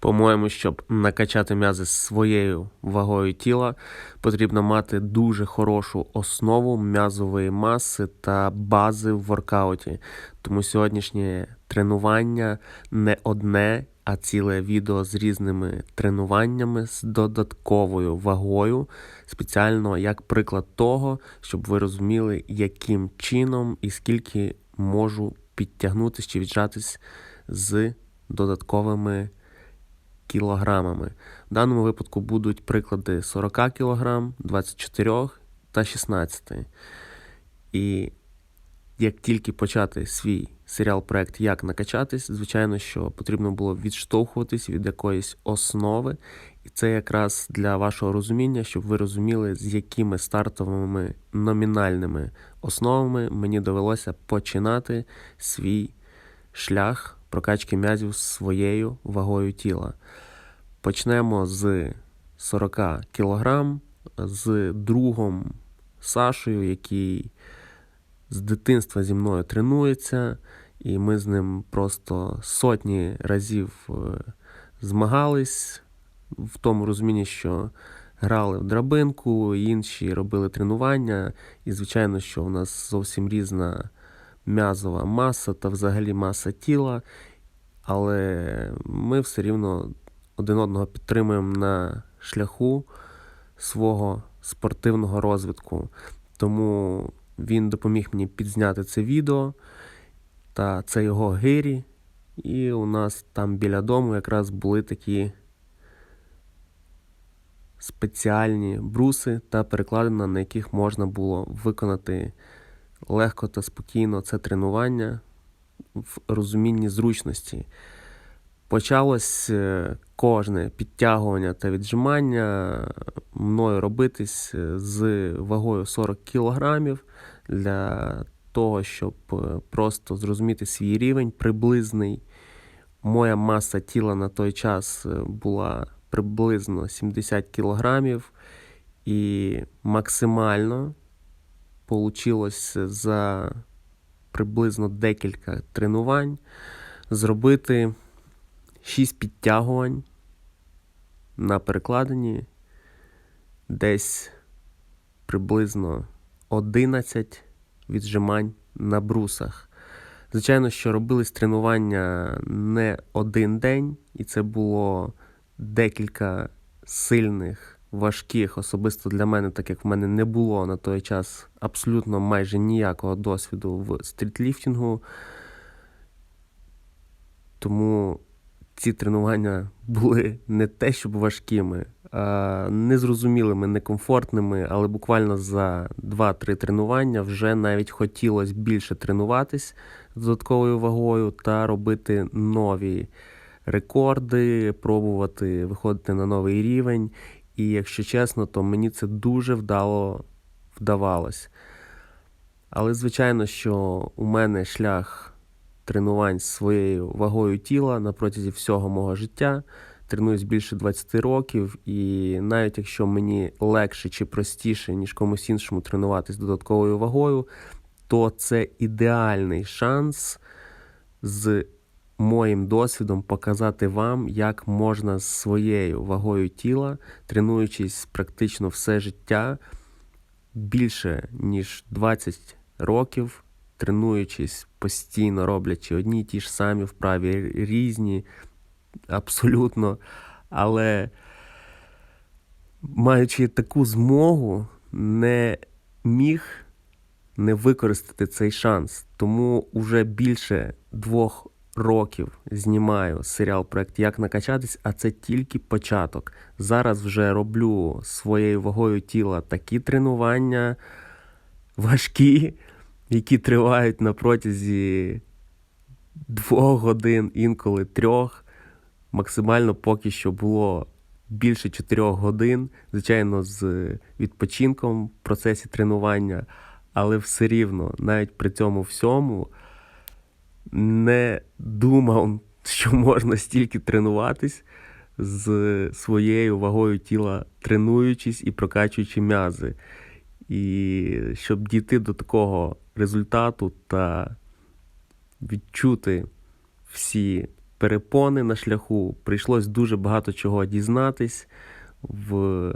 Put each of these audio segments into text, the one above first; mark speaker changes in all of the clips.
Speaker 1: По-моєму, щоб накачати м'язи своєю вагою тіла, потрібно мати дуже хорошу основу м'язової маси та бази в воркауті. Тому сьогоднішнє тренування не одне, а ціле відео з різними тренуваннями з додатковою вагою, спеціально як приклад того, щоб ви розуміли, яким чином і скільки можу підтягнутися чи віджатись з додатковими кілограмами. В даному випадку будуть приклади 40 кг, 24 та 16. І як тільки почати свій серіал-проект Як накачатись, звичайно, що потрібно було відштовхуватись від якоїсь основи. І це якраз для вашого розуміння, щоб ви розуміли, з якими стартовими номінальними основами мені довелося починати свій шлях прокачки м'язів своєю вагою тіла. Почнемо з 40 кг, з другом Сашою, який з дитинства зі мною тренується, і ми з ним просто сотні разів е, змагались в тому розумінні, що грали в драбинку, інші робили тренування. І, звичайно, що у нас зовсім різна м'язова маса та взагалі маса тіла. Але ми все рівно один одного підтримуємо на шляху свого спортивного розвитку. Тому він допоміг мені підзняти це відео, та це його гирі. І у нас там біля дому якраз були такі спеціальні бруси та перекладина, на яких можна було виконати легко та спокійно це тренування в розумінні зручності. Почалось е, кожне підтягування та віджимання мною робитись е, з вагою 40 кг для того, щоб е, просто зрозуміти свій рівень приблизний. Моя маса тіла на той час була приблизно 70 кг, і максимально вийшло за приблизно декілька тренувань зробити 6 підтягувань на перекладині, десь приблизно 11 віджимань на брусах. Звичайно, що робились тренування не один день, і це було декілька сильних, важких, особисто для мене, так як в мене не було на той час абсолютно майже ніякого досвіду в стрітліфтингу. Тому ці тренування були не те, щоб важкими, а незрозумілими, некомфортними, але буквально за 2-3 тренування вже навіть хотілося більше тренуватись з додатковою вагою та робити нові рекорди, пробувати виходити на новий рівень. І якщо чесно, то мені це дуже вдало вдавалось. Але, звичайно, що у мене шлях тренувань з своєю вагою тіла на протязі всього мого життя. Тренуюсь більше 20 років, і навіть якщо мені легше чи простіше, ніж комусь іншому тренуватись додатковою вагою, то це ідеальний шанс з моїм досвідом показати вам, як можна з своєю вагою тіла, тренуючись практично все життя більше ніж 20 років, тренуючись постійно, роблячи одні й ті ж самі вправі, різні, абсолютно. Але маючи таку змогу, не міг не використати цей шанс. Тому вже більше двох років знімаю серіал проект Як накачатись, а це тільки початок. Зараз вже роблю своєю вагою тіла такі тренування важкі, які тривають на протязі двох годин, інколи трьох. Максимально поки що було більше чотирьох годин, звичайно, з відпочинком в процесі тренування, але все рівно, навіть при цьому всьому не думав, що можна стільки тренуватись з своєю вагою тіла, тренуючись і прокачуючи м'язи. І щоб дійти до такого результату та відчути всі перепони на шляху. Прийшлось дуже багато чого дізнатись в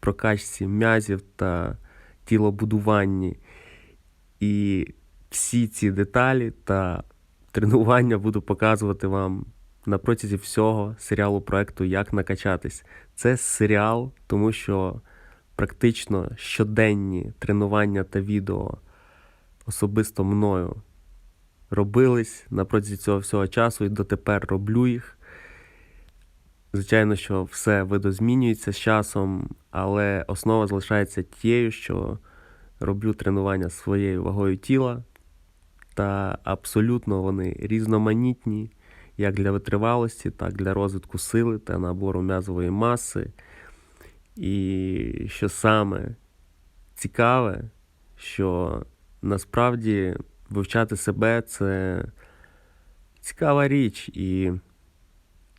Speaker 1: прокачці м'язів та тілобудуванні. І всі ці деталі та тренування буду показувати вам на протязі всього серіалу проекту Як накачатись. Це серіал, тому що практично щоденні тренування та відео особисто мною робились на протязі цього всього часу і дотепер роблю їх. Звичайно, що все видозмінюється з часом, але основа залишається тією, що роблю тренування своєю вагою тіла, та абсолютно вони різноманітні як для витривалості, так і для розвитку сили та набору м'язової маси. І що саме цікаве, що насправді вивчати себе це цікава річ. І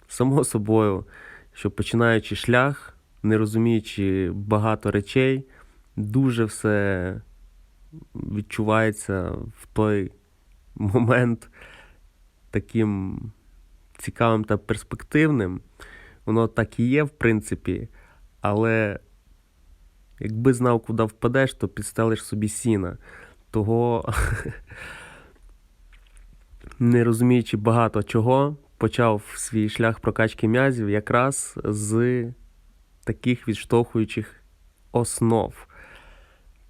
Speaker 1: само собою, що починаючи шлях, не розуміючи багато речей, дуже все відчувається в той момент таким цікавим та перспективним. Воно так і є, в принципі, але якби знав, куди впадеш, то підстелиш собі сіна. Того, не розуміючи багато чого, почав свій шлях прокачки м'язів якраз з таких відштовхуючих основ.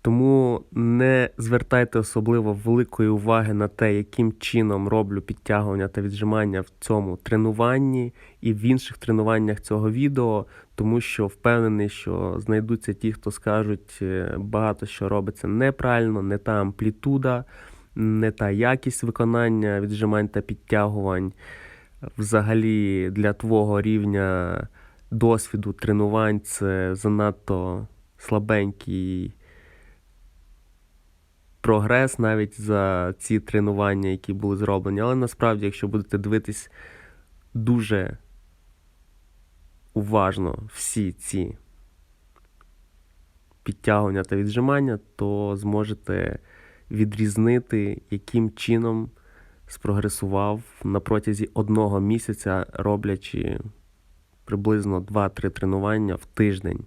Speaker 1: Тому не звертайте особливо великої уваги на те, яким чином роблю підтягування та віджимання в цьому тренуванні і в інших тренуваннях цього відео, тому що впевнений, що знайдуться ті, хто скажуть е, багато що робиться неправильно, не та амплітуда, не та якість виконання віджимань та підтягувань. Взагалі для твого рівня досвіду тренувань це занадто слабенький прогрес навіть за ці тренування, які були зроблені. Але насправді, якщо будете дивитись дуже уважно всі ці підтягування та віджимання, то зможете відрізнити, яким чином спрогресував на протязі одного місяця, роблячи приблизно 2-3 тренування в тиждень.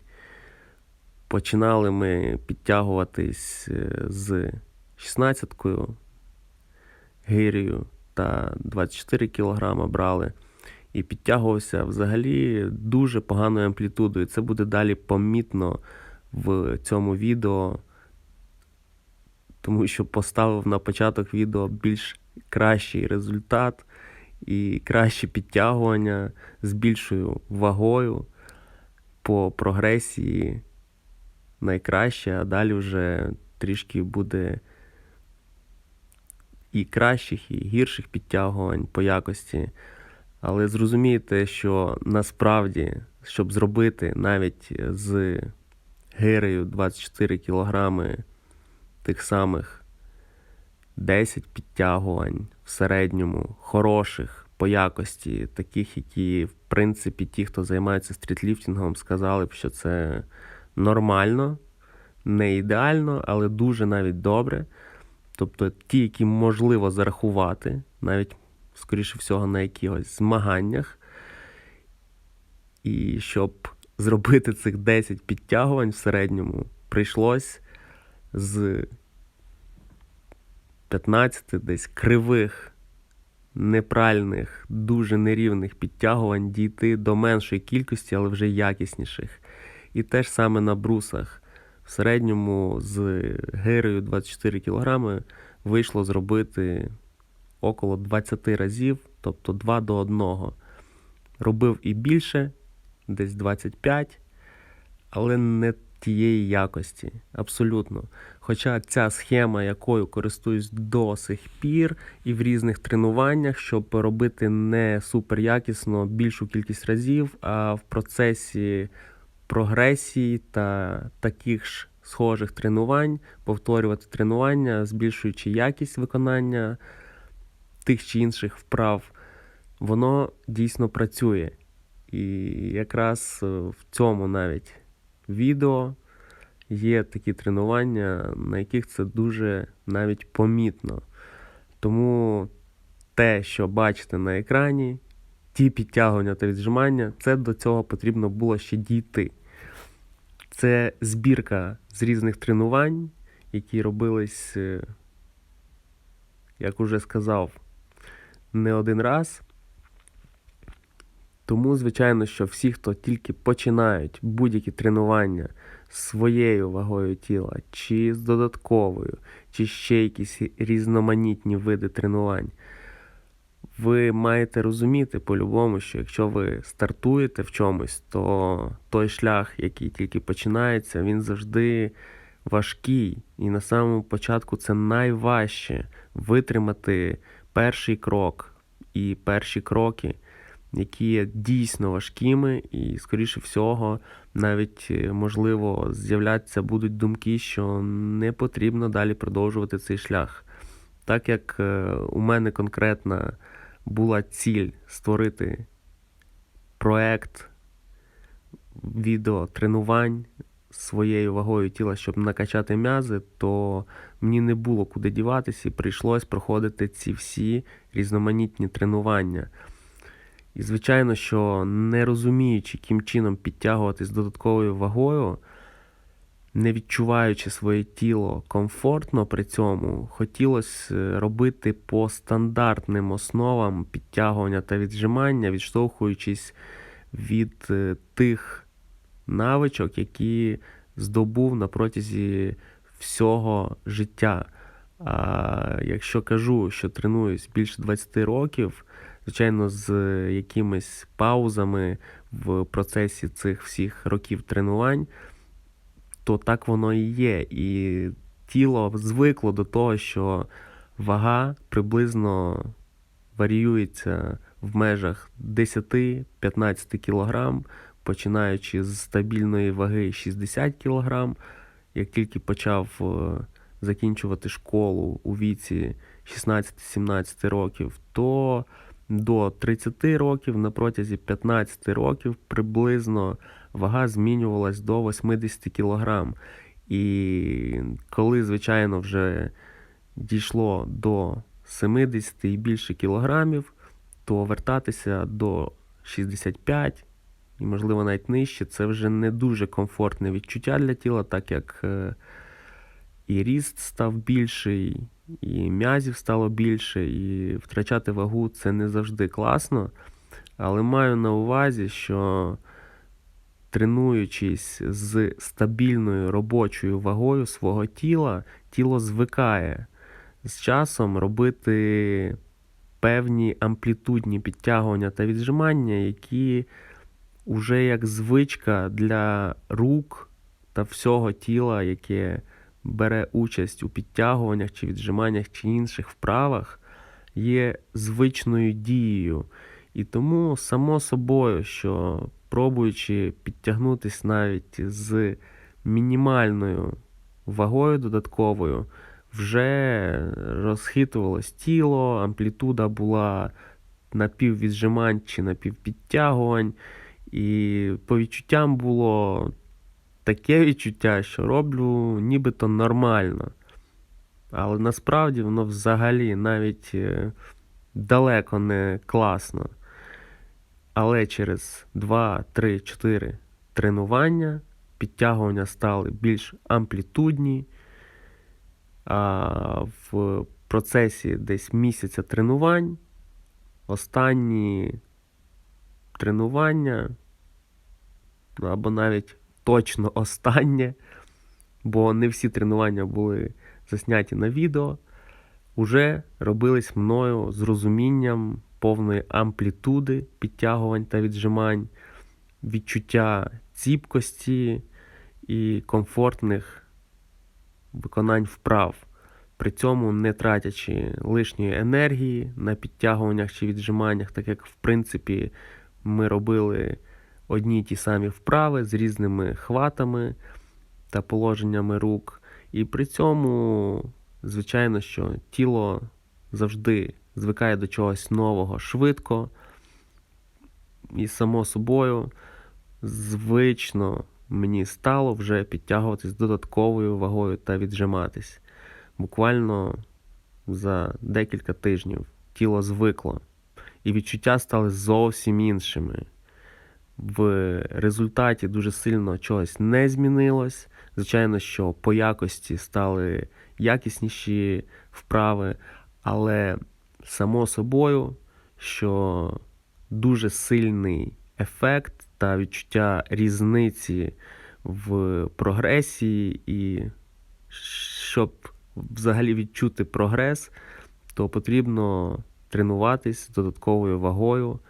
Speaker 1: Починали ми підтягуватись е, з 16-кою гирію та 24 кг брали. І підтягувався взагалі дуже поганою амплітудою. Це буде далі помітно в цьому відео, тому що поставив на початок відео більш кращий результат і краще підтягування з більшою вагою по прогресії найкраще, а далі вже трішки буде і кращих, і гірших підтягувань по якості. Але зрозумійте, що насправді, щоб зробити навіть з гирею 24 кілограми тих самих 10 підтягувань в середньому, хороших по якості, таких, які, в принципі, ті, хто займається стрітліфтингом, сказали б, що це нормально, не ідеально, але дуже навіть добре. Тобто ті, які можливо зарахувати, навіть, скоріше всього, на якихось змаганнях. І щоб зробити цих 10 підтягувань в середньому, прийшлось з 15 десь кривих, неправильних, дуже нерівних підтягувань дійти до меншої кількості, але вже якісніших. І те ж саме на брусах. В середньому з гирею 24 кг вийшло зробити около 20 разів, тобто 2 до 1. Робив і більше, десь 25, але не тієї якості. Абсолютно. Хоча ця схема, якою користуюсь до сих пір, і в різних тренуваннях, щоб робити не супер якісно більшу кількість разів, а в процесі прогресії та таких ж схожих тренувань, повторювати тренування, збільшуючи якість виконання тих чи інших вправ, воно дійсно працює. І якраз в цьому навіть відео є такі тренування, на яких це дуже навіть помітно. Тому те, що бачите на екрані, ті підтягування та віджимання, це до цього потрібно було ще дійти. Це збірка з різних тренувань, які робились, е, як уже сказав, не один раз. Тому, звичайно, що всі, хто тільки починають будь-які тренування своєю вагою тіла, чи з додатковою, чи ще якісь різноманітні види тренувань, ви маєте розуміти по-любому, що якщо ви стартуєте в чомусь, то той шлях, який тільки починається, він завжди важкий. І на самому початку це найважче витримати перший крок і перші кроки які є дійсно важкими, і, скоріше всього, навіть е, можливо з'являться будуть думки, що не потрібно далі продовжувати цей шлях. Так як е, у мене конкретна була ціль створити проект відеотренувань своєю вагою тіла, щоб накачати м'язи, то мені не було куди діватися, і прийшлось проходити ці всі різноманітні тренування. І, звичайно, що не розуміючи, яким чином підтягуватись додатковою вагою, не відчуваючи своє тіло комфортно при цьому, хотілося е, робити по стандартним основам підтягування та віджимання, відштовхуючись від е, тих навичок, які здобув на протязі всього життя. А якщо кажу, що тренуюсь більше 20 років, звичайно, з якимись паузами в процесі цих всіх років тренувань, то так воно і є. І тіло звикло до того, що вага приблизно варіюється в межах 10-15 кг, починаючи з стабільної ваги 60 кг. Як тільки почав е, закінчувати школу у віці 16-17 років, то до 30 років на протязі 15 років приблизно вага змінювалась до 80 кг. І коли, звичайно, вже дійшло до 70 і більше кілограмів, то вертатися до 65 і, можливо, навіть нижче, це вже не дуже комфортне відчуття для тіла, так як е, і ріст став більший, і м'язів стало більше, і втрачати вагу це не завжди класно. Але маю на увазі, що тренуючись з стабільною робочою вагою свого тіла, тіло звикає з часом робити певні амплітудні підтягування та віджимання, які вже як звичка для рук та всього тіла, яке бере участь у підтягуваннях чи віджиманнях чи інших вправах, є звичною дією. І тому, само собою, що пробуючи підтягнутися навіть з мінімальною вагою додатковою, вже розхитувалось тіло, амплітуда була напіввіджимань чи напівпідтягувань. І по відчуттям було таке відчуття, що роблю нібито нормально. Але насправді воно взагалі навіть е, далеко не класно. Але через 2, 3, 4 тренування підтягування стали більш амплітудні. А в процесі десь місяця тренувань останні тренування або навіть точно останнє, бо не всі тренування були засняті на відео, уже робились мною з розумінням повної амплітуди підтягувань та віджимань, відчуття ціпкості і комфортних виконань вправ. При цьому не тратячи лишньої енергії на підтягуваннях чи віджиманнях, так як в принципі ми робили одні й ті самі вправи з різними хватами та положеннями рук. І при цьому, звичайно, що тіло завжди звикає до чогось нового швидко. І, само собою, звично мені стало вже підтягуватись додатковою вагою та віджиматись. Буквально за декілька тижнів тіло звикло. і відчуття стали зовсім іншими. В результаті дуже сильно чогось не змінилось. Звичайно, що по якості стали якісніші вправи, але само собою, що дуже сильний ефект та відчуття різниці в прогресії, і щоб взагалі відчути прогрес, то потрібно тренуватись додатковою вагою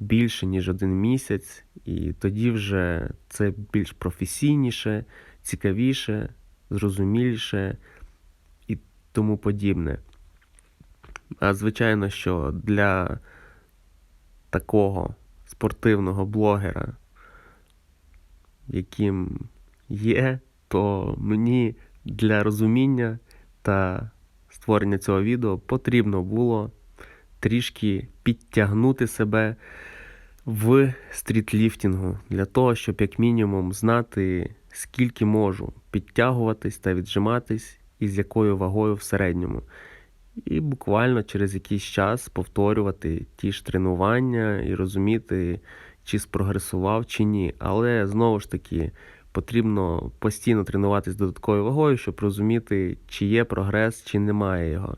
Speaker 1: більше, ніж один місяць, і тоді вже це більш професійніше, цікавіше, зрозуміліше і тому подібне. Звичайно, що для такого спортивного блогера, яким є, то мені для розуміння та створення цього відео потрібно було трішки підтягнути себе в стрітліфтингу для того, щоб як мінімум знати, скільки можу підтягуватись та віджиматись і з якою вагою в середньому. І буквально через якийсь час повторювати ті ж тренування і розуміти, чи спрогресував, чи ні. Але знову ж таки потрібно постійно тренуватися з додатковою вагою, щоб розуміти, чи є прогрес, чи немає його.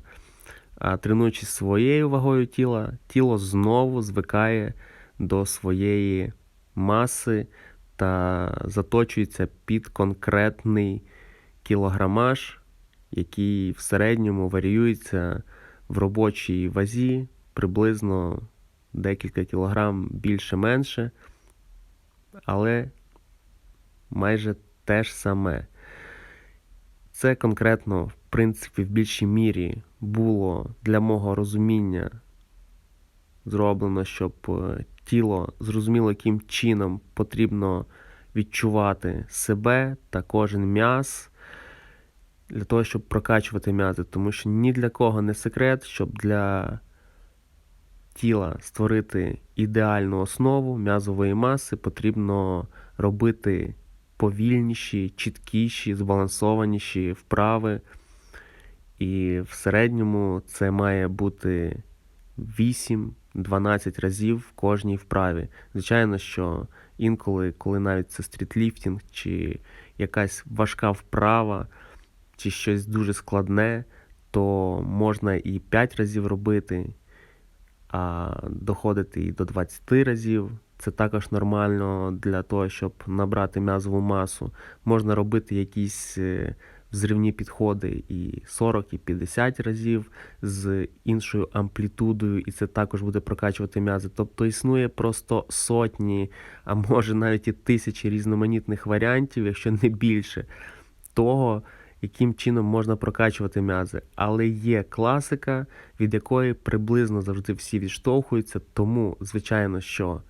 Speaker 1: А тренуючись своєю вагою тіла, тіло знову звикає до своєї маси та заточується під конкретний кілограмаж, який в середньому варіюється в робочій вазі приблизно декілька кілограм більше-менше, але майже те ж саме. Це конкретно, в принципі, в більшій мірі було для мого розуміння зроблено, щоб е, тіло зрозуміло, яким чином потрібно відчувати себе та кожен м'яз для того, щоб прокачувати м'язи. Тому що ні для кого не секрет, щоб для тіла створити ідеальну основу м'язової маси, потрібно робити повільніші, чіткіші, збалансованіші вправи. І в середньому це має бути 8-12 разів в кожній вправі. Звичайно, що інколи, коли навіть це стрітліфтинг, чи якась важка вправа, чи щось дуже складне, то можна і 5 разів робити, а доходити і до 20 разів. Це також нормально для того, щоб набрати м'язову масу. Можна робити якісь е, взривні підходи і 40, і 50 разів з іншою амплітудою, і це також буде прокачувати м'язи. Тобто існує просто сотні, а може навіть і тисячі різноманітних варіантів, якщо не більше, того, яким чином можна прокачувати м'язи. Але є класика, від якої приблизно завжди всі відштовхуються, тому, звичайно, що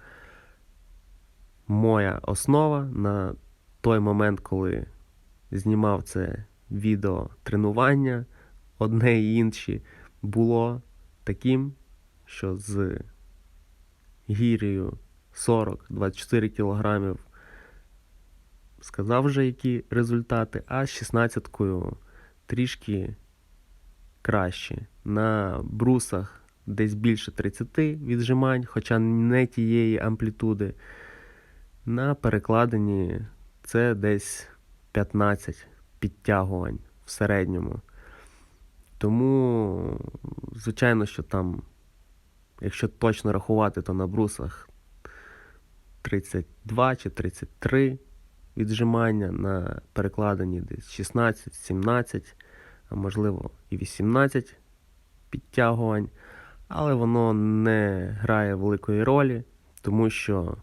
Speaker 1: моя основа на той момент, коли знімав це відео тренування, одне і інше, було таким, що з гір'єю 40-24 кілограмів сказав вже, які результати, а з 16-кою трішки краще. На брусах десь більше 30 віджимань, хоча не тієї амплітуди. На перекладенні це десь 15 підтягувань в середньому. Тому, звичайно, що там, якщо точно рахувати, то на брусах 32 чи 33 віджимання, на перекладенні десь 16-17, а можливо і 18 підтягувань. Але воно не грає великої ролі, тому що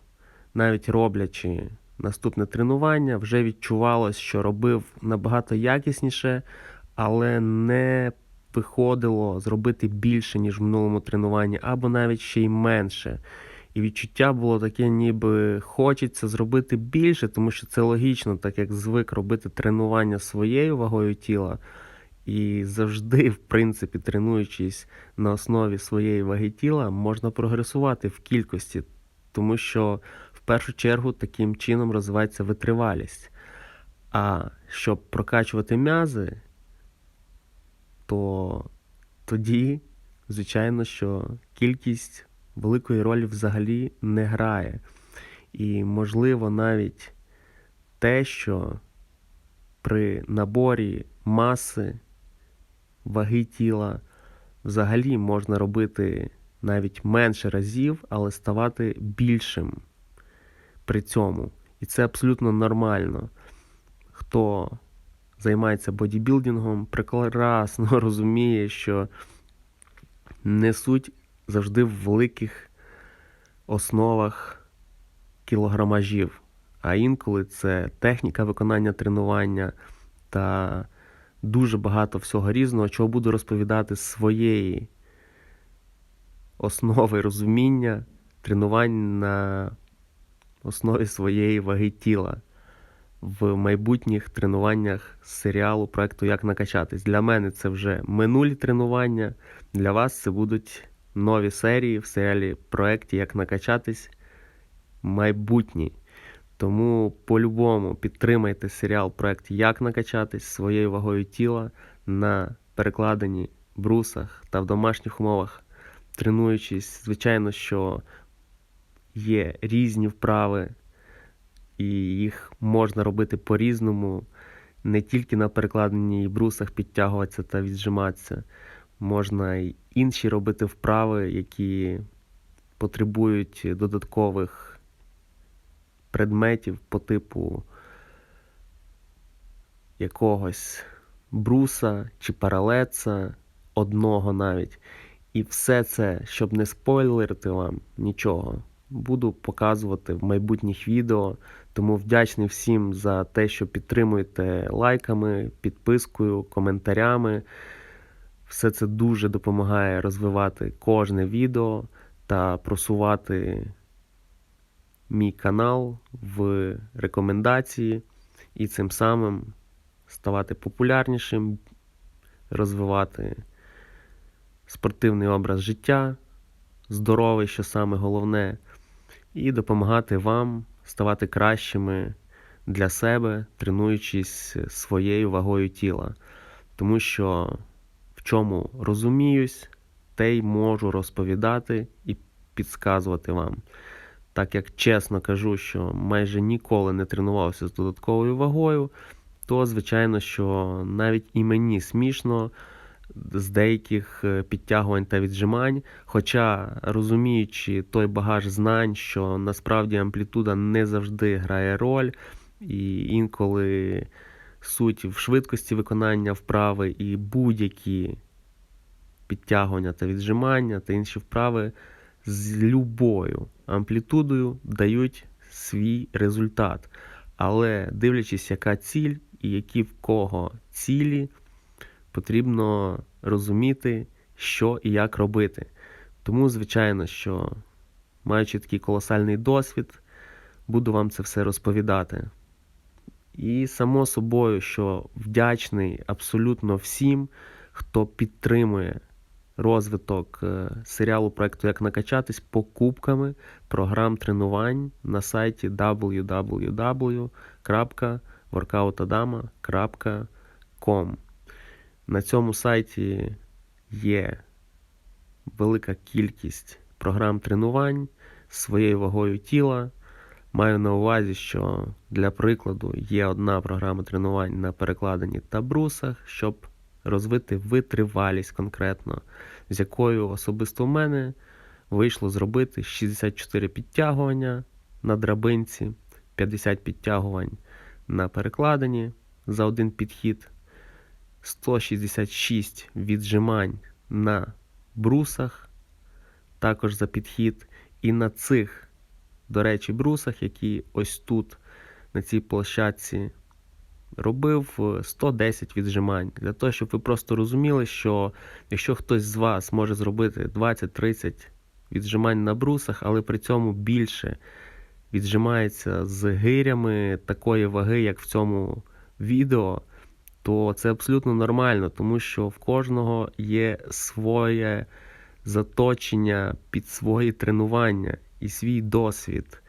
Speaker 1: навіть роблячи наступне тренування, вже відчувалось, що робив набагато якісніше, але не виходило зробити більше, ніж в минулому тренуванні, або навіть ще й менше. І відчуття було таке, ніби хочеться зробити більше, тому що це логічно, так як звик робити тренування своєю вагою тіла. І завжди, в принципі, тренуючись на основі своєї ваги тіла, можна прогресувати в кількості, тому що в першу чергу таким чином розвивається витривалість. А щоб прокачувати м'язи, то тоді звичайно, що кількість великої ролі взагалі не грає. І, можливо, навіть те, що при наборі маси, ваги тіла взагалі можна робити навіть менше разів, але ставати більшим при цьому. І це абсолютно нормально. Хто займається бодібілдингом, прекрасно розуміє, що не суть завжди в великих основах кілограмажів, а інколи це техніка виконання тренування та дуже багато всього різного, чого буду розповідати з своєї основи розуміння тренувань на основі своєї ваги тіла в майбутніх тренуваннях з серіалу проекту Як накачатись. Для мене це вже минулі тренування. Для вас це будуть нові серії в серіалі проекті Як накачатись майбутні. Тому по-любому підтримайте серіал проект Як накачатись своєю вагою тіла на перекладенні брусах та в домашніх умовах, тренуючись, звичайно, що є різні вправи, і їх можна робити по-різному. Не тільки на перекладенні і брусах підтягуватися та віджиматися. Можна й інші робити вправи, які потребують додаткових предметів по типу якогось бруса чи паралеца, одного навіть. І все це, щоб не спойлерити вам нічого, буду показувати в майбутніх відео. Тому вдячний всім за те, що підтримуєте лайками, підпискою, коментарями. Все це дуже допомагає розвивати кожне відео та просувати мій канал в рекомендації і цим самим ставати популярнішим, розвивати спортивний образ життя, здоровий, що саме головне, і допомагати вам ставати кращими для себе, тренуючись своєю вагою тіла. Тому що в чому розуміюсь, те й можу розповідати і підказувати вам. Так як чесно кажу, що майже ніколи не тренувався з додатковою вагою, то звичайно, що навіть і мені смішно з деяких е, підтягувань та віджимань. Хоча розуміючи той багаж знань, що насправді амплітуда не завжди грає роль, і інколи суть в швидкості виконання вправи і будь-які підтягування та віджимання та інші вправи з любою амплітудою дають свій результат. Але дивлячись, яка ціль і які в кого цілі, потрібно розуміти, що і як робити. Тому, звичайно, що маючи такий колосальний досвід, буду вам це все розповідати. І само собою, що вдячний абсолютно всім, хто підтримує розвиток е, серіалу проекту Як накачатись покупками програм тренувань на сайті www.workoutadama.com. На цьому сайті є велика кількість програм тренувань своєю вагою тіла. Маю на увазі, що для прикладу є одна програма тренувань на перекладенні та брусах, щоб розвити витривалість конкретно, з якою особисто в мене вийшло зробити 64 підтягування на драбинці, 50 підтягувань на перекладенні за один підхід, 166 віджимань на брусах, також за підхід. І на цих, до речі, брусах, які ось тут, на цій площадці робив 110 е, віджимань. Для того, щоб ви просто розуміли, що якщо хтось з вас може зробити 20-30 віджимань на брусах, але при цьому більше віджимається з гирями такої ваги, як в цьому відео, то це абсолютно нормально, тому що в кожного є своє заточення під свої тренування і свій досвід.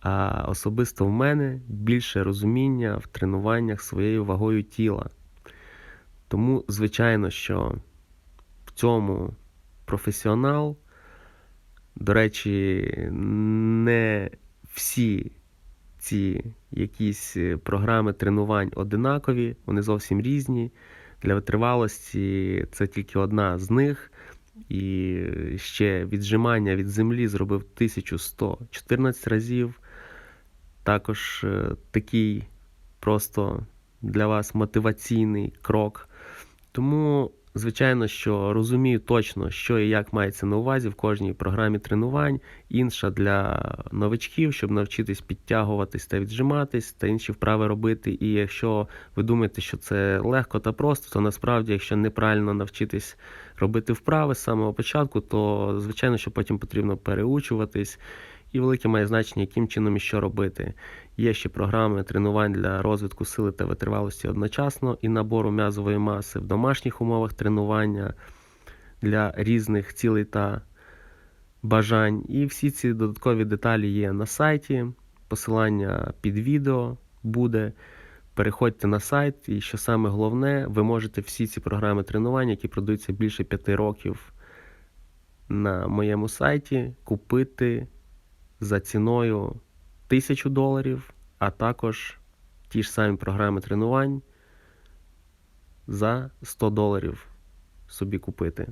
Speaker 1: А особисто в мене більше розуміння в тренуваннях своєю вагою тіла. Тому, звичайно, що в цьому професіонал. До речі, не всі ці якісь е, програми тренувань одинакові, вони зовсім різні. Для витривалості це тільки одна з них. І ще віджимання від землі зробив 1114 разів. Також е, такий просто для вас мотиваційний крок. Тому, звичайно, що розумію точно, що і як мається на увазі в кожній програмі тренувань, інша для новичків, щоб навчитись підтягуватись та віджиматись, та інші вправи робити. І якщо ви думаєте, що це легко та просто, то насправді, якщо неправильно навчитись робити вправи з самого початку, то звичайно, що потім потрібно переучуватись. І велике має значення, яким чином і що робити. Є ще програми тренувань для розвитку сили та витривалості одночасно і набору м'язової маси в домашніх умовах тренування для різних цілей та бажань. І всі ці додаткові деталі є на сайті. Посилання під відео буде. Переходьте на сайт, і що саме головне, ви можете всі ці програми тренувань, які продаються більше п'яти років на моєму сайті, купити за ціною 1000 доларів, а також ті ж самі програми тренувань за 100 доларів собі купити.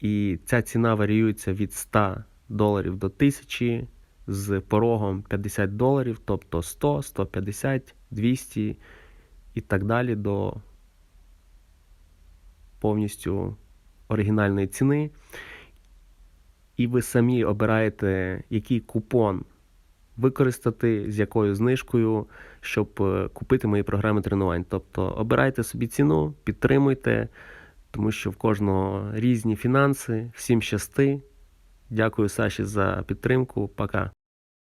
Speaker 1: І ця ціна варіюється від 100 доларів до 1000 з порогом 50 доларів, тобто 100, 150, 200 і так далі до повністю оригінальної ціни. І ви самі обираєте, який купон використати, з якою знижкою, щоб е, купити мої програми тренувань. Тобто обирайте собі ціну, підтримуйте, тому що в кожного різні фінанси. Всім щасти. Дякую Саші за підтримку. Пока.